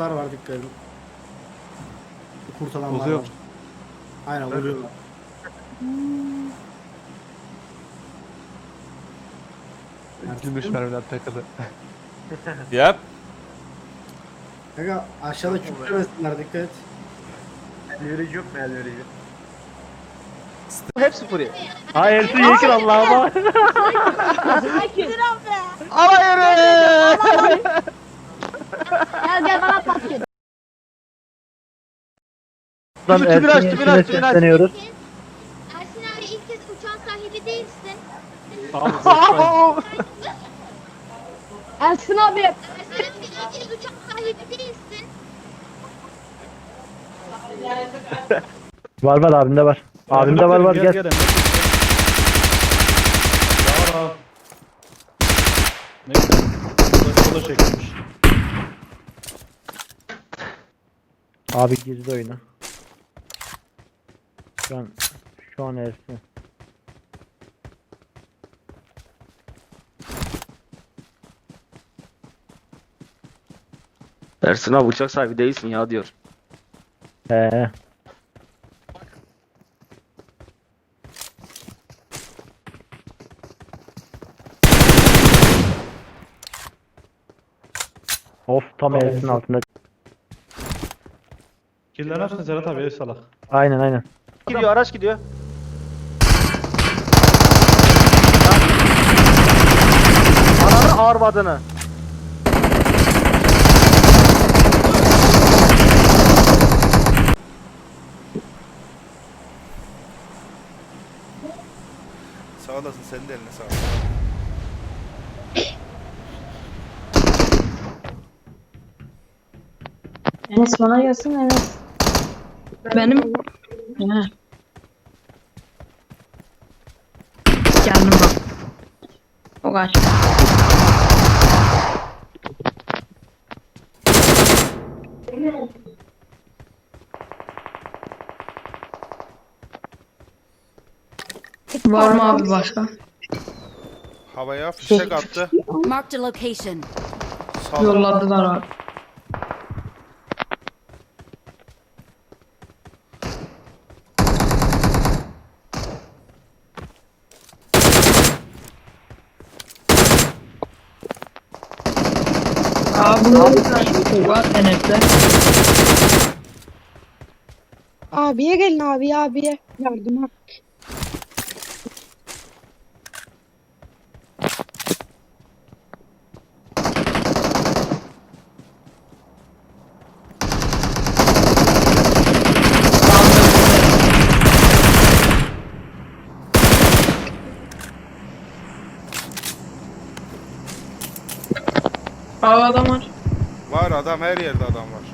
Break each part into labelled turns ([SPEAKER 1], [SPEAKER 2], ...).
[SPEAKER 1] Botlar var dikkat edin. Kurt adamlar
[SPEAKER 2] Uzuyor.
[SPEAKER 1] var. Aynen vuruyorlar.
[SPEAKER 2] Gümüş mermiler takılı.
[SPEAKER 3] Yap.
[SPEAKER 1] Kanka aşağıda küplemesinler dikkat et.
[SPEAKER 4] Elverici yok mu elverici?
[SPEAKER 2] Hepsi furi. Hayır su yekin Allah'ıma.
[SPEAKER 5] Gel gel bana patlıyor.
[SPEAKER 2] Lan tümünü aç tümünü aç tümünü aç.
[SPEAKER 6] Deniyoruz.
[SPEAKER 5] Ersin abi ilk kez uçağın sahibi değilsin. Ersin abi. Ersin abi ilk kez uçağın sahibi değilsin.
[SPEAKER 6] Var var abimde var. Abimde var var gel.
[SPEAKER 2] Tamam. Neyse. O da çekilmiş.
[SPEAKER 6] Abi gizli oyunu. Şu an şu an Ersin.
[SPEAKER 7] Ersin abi uçak sahibi değilsin ya diyor.
[SPEAKER 6] He. Of tam Ersin altında.
[SPEAKER 2] Killer açsın Serhat abi el salak.
[SPEAKER 6] Aynen aynen.
[SPEAKER 7] Gidiyor araç gidiyor. Ananı ağırmadığını.
[SPEAKER 3] Sağ olasın senin de eline sağlık.
[SPEAKER 8] Enes bana gelsin Enes. Benim. He. Geldim bak. O kaç. Var mı abi başka?
[SPEAKER 3] Havaya fişek attı.
[SPEAKER 9] Marked a location.
[SPEAKER 3] Sağ
[SPEAKER 8] Yolladılar abi. Abi var Enes'te.
[SPEAKER 10] Abiye gelin abi abiye. Yardıma.
[SPEAKER 8] Abi adam var.
[SPEAKER 3] Var adam her yerde adam var.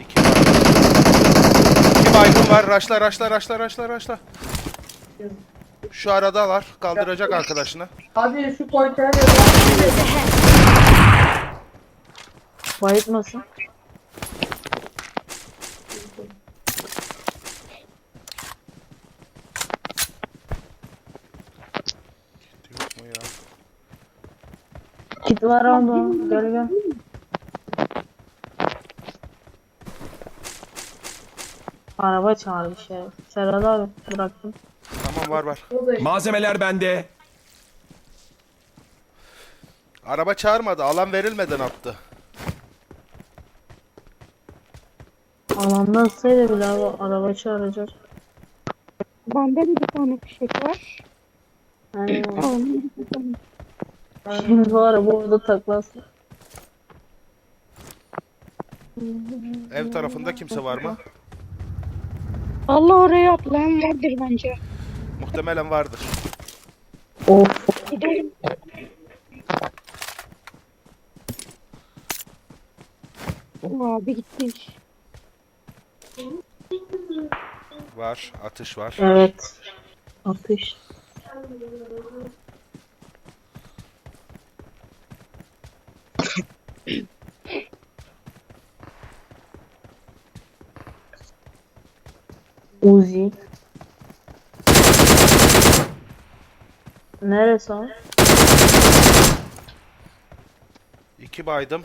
[SPEAKER 3] İki var. İki baygın var. Raşla raşla raşla raşla raşla. Şu aradalar. Kaldıracak arkadaşını.
[SPEAKER 8] Abi şu koytaya Bayıtmasın.
[SPEAKER 3] Yok mu ya?
[SPEAKER 8] Kit var onda. Gel gel. Araba çağırmış ya. Serhat abi bıraktım.
[SPEAKER 3] Tamam var var.
[SPEAKER 11] Malzemeler bende.
[SPEAKER 3] Araba çağırmadı. Alan verilmeden attı.
[SPEAKER 8] Alanda atsaydı bile abi araba çağıracak.
[SPEAKER 10] Bende de bir tane fişek var. Tamam. Bir tane.
[SPEAKER 8] şimdi bu araba orada taklasın.
[SPEAKER 3] Ev tarafında kimse var mı?
[SPEAKER 10] Allah oraya atlayan vardır bence.
[SPEAKER 3] Muhtemelen vardır.
[SPEAKER 8] Of.
[SPEAKER 10] Gidelim. Abi gitmiş.
[SPEAKER 3] Var. Atış var.
[SPEAKER 8] Evet. Atış. Uzi. Neresi abi?
[SPEAKER 3] İki baydım.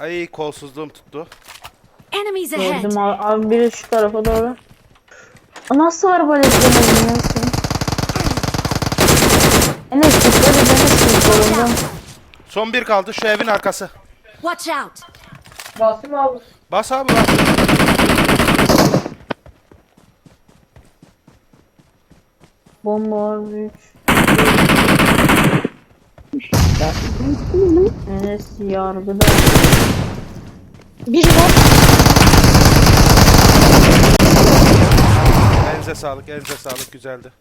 [SPEAKER 3] Ay kolsuzluğum tuttu.
[SPEAKER 9] Enemies ahead!
[SPEAKER 8] Gördüm abi, abi biri şu tarafa doğru. Nasıl arbaletlemedin ya sen? Enes dikkat et Enes solundan.
[SPEAKER 3] Son bir kaldı şu evin arkası.
[SPEAKER 9] Watch out!
[SPEAKER 3] Bas abi bas.
[SPEAKER 8] Bomba var büyük. Enes yargıda.
[SPEAKER 10] Bir var.
[SPEAKER 3] Elinize sağlık elinize sağlık güzeldi.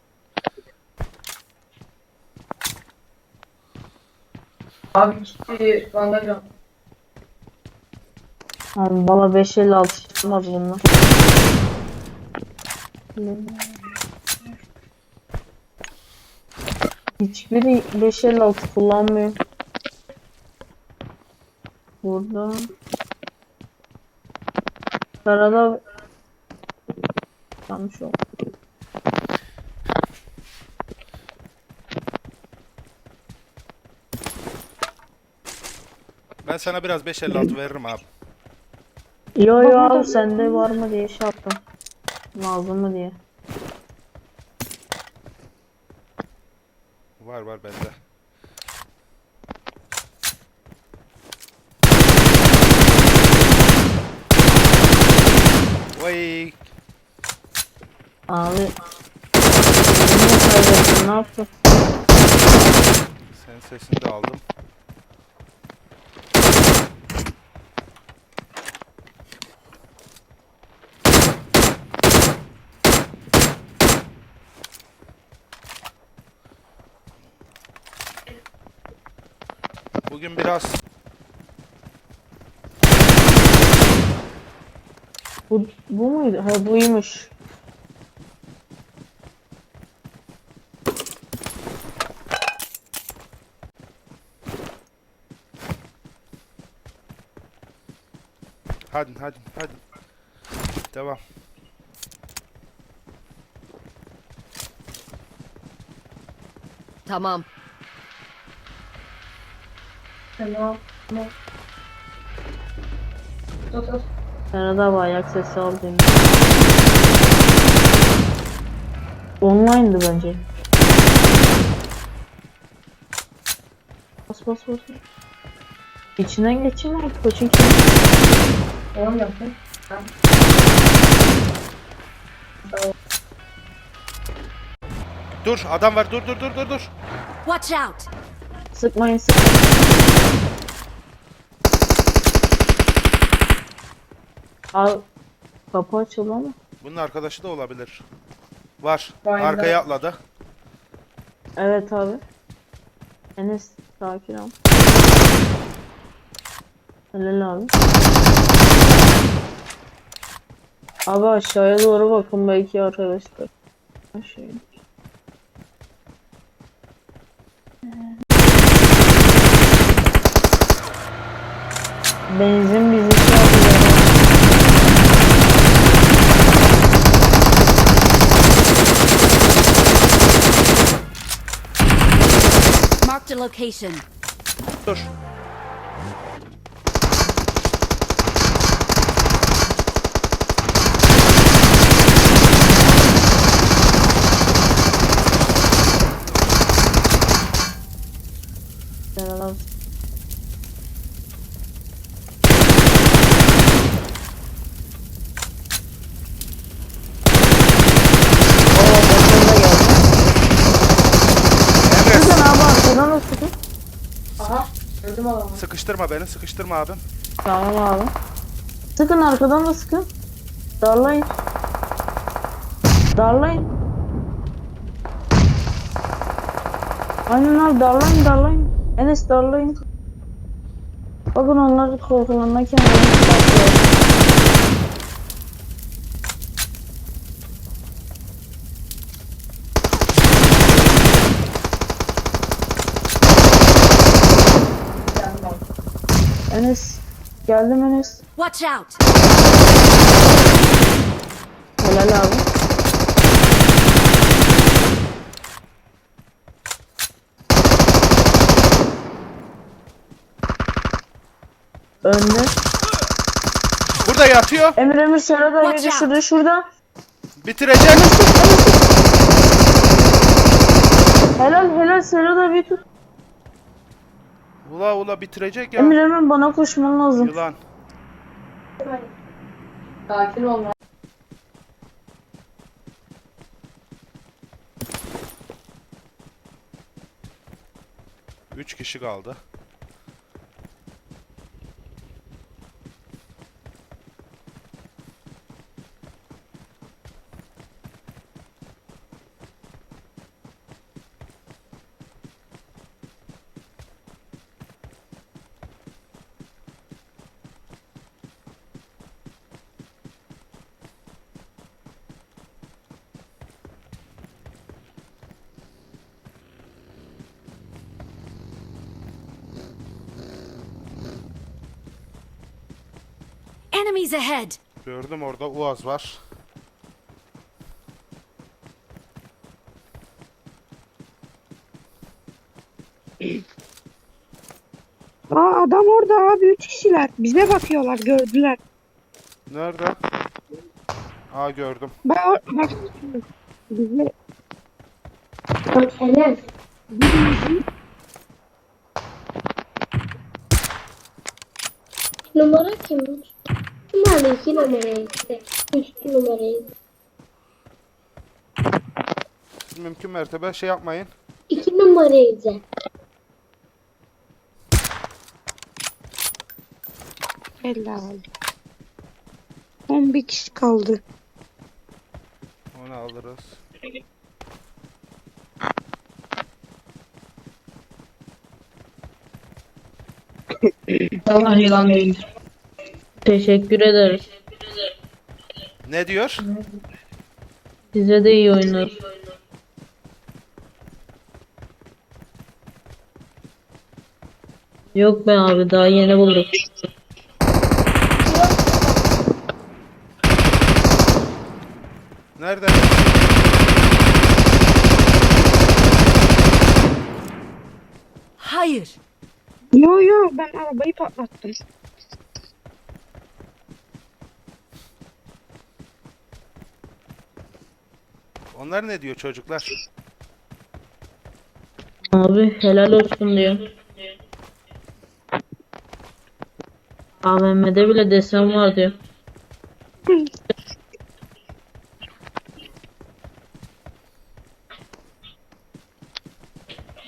[SPEAKER 8] Abi bana 556 çıkmaz bunlar. Hiçbiri 556 kullanmıyor. Burada. Karada yanlış oldu.
[SPEAKER 3] Ben sana biraz 556 veririm abi.
[SPEAKER 8] Yo yo abi sende var mı diye şey yaptım. Lazım mı diye.
[SPEAKER 3] Var var bende. Vay
[SPEAKER 8] Abi. Niye kaybettin ne yaptın?
[SPEAKER 3] senin sesini de aldım. Bugün biraz
[SPEAKER 8] Bu, bu muydu? Ha buymuş.
[SPEAKER 3] Hadi hadi hadi. Devam.
[SPEAKER 9] Tamam.
[SPEAKER 8] Serada abi ayak sesi aldım. Online'dı bence. Bas bas bas. İçinden geçeyim mi? Koçun kim?
[SPEAKER 3] Dur adam var dur dur dur dur dur.
[SPEAKER 9] Watch out!
[SPEAKER 8] Sıkmayın sıkmayın. Al. Kapı açıldı ama.
[SPEAKER 3] Bunun arkadaşı da olabilir. Var. Arkaya atladı.
[SPEAKER 8] Evet abi. Enes sakin ol. Helal abi. Abi aşağıya doğru bakın belki arkadaşlar. Aşağıya. Benzin bizi yapıyor.
[SPEAKER 9] Marked a location.
[SPEAKER 3] Dur.
[SPEAKER 8] Helal abi.
[SPEAKER 3] Emre
[SPEAKER 8] Sıkın abi arkadan da sıkın.
[SPEAKER 3] Sıkıştırma beni sıkıştırma abim.
[SPEAKER 8] Tamam abi. Sıkın arkadan da sıkın. Darlayın. Darlayın. Aynen abi darlayın darlayın. Enes darlayın. Bakın onlar korkularına kendilerini saklıyor. Geldim Enes.
[SPEAKER 9] Watch out!
[SPEAKER 8] Helal abi. Önde.
[SPEAKER 3] Burada yatıyor.
[SPEAKER 8] Emir Emir abi
[SPEAKER 9] Watch out.
[SPEAKER 8] şurada şurada.
[SPEAKER 3] Bitirecek.
[SPEAKER 8] Helal helal Serhat abi tut.
[SPEAKER 3] Ula ula bitirecek ya.
[SPEAKER 8] Emir Emir bana koşman lazım.
[SPEAKER 3] Yılan.
[SPEAKER 8] Sakin ol.
[SPEAKER 3] Üç kişi kaldı.
[SPEAKER 9] Enemies ahead!
[SPEAKER 3] Gördüm orada Uaz var.
[SPEAKER 10] Aa adam orada abi. Üç kişiler. Bize bakıyorlar. Gördüler.
[SPEAKER 3] Nerede? Aa gördüm.
[SPEAKER 10] Bak, or- bak. Bize
[SPEAKER 5] Numara kim? Numara iki numarayı işte. Üç numarayı.
[SPEAKER 3] Mümkün mertebe şey yapmayın.
[SPEAKER 5] İki numaraydı.
[SPEAKER 10] helal. 11 kişi kaldı.
[SPEAKER 3] Onu alırız.
[SPEAKER 8] Allah yılan değil. Teşekkür ederiz.
[SPEAKER 3] Ne diyor?
[SPEAKER 8] Size de iyi oyunlar. Yok be abi daha yeni bulduk.
[SPEAKER 3] Nerede?
[SPEAKER 9] Hayır!
[SPEAKER 10] Yo yo ben arabayı patlattım.
[SPEAKER 3] Onlar ne diyor çocuklar?
[SPEAKER 8] Abi helal olsun diyor. AVM'de bile desen var diyor.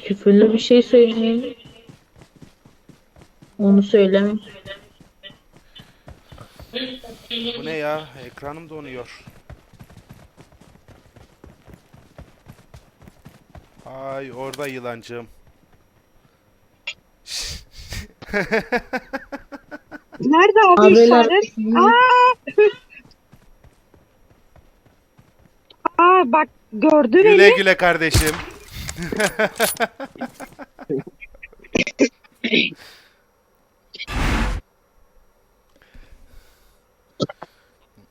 [SPEAKER 8] Küfürlü bir şey söylemeyin. Onu söylemeyin.
[SPEAKER 3] Bu ne ya? Ekranım donuyor. Ay orada yılancığım.
[SPEAKER 10] Nerede abi
[SPEAKER 8] Abiler
[SPEAKER 10] işaret? Aa! Aa bak gördü beni.
[SPEAKER 3] Güle güle kardeşim.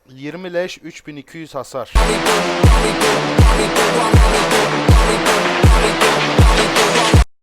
[SPEAKER 3] Yirmi leş 3200 hasar. Thank you.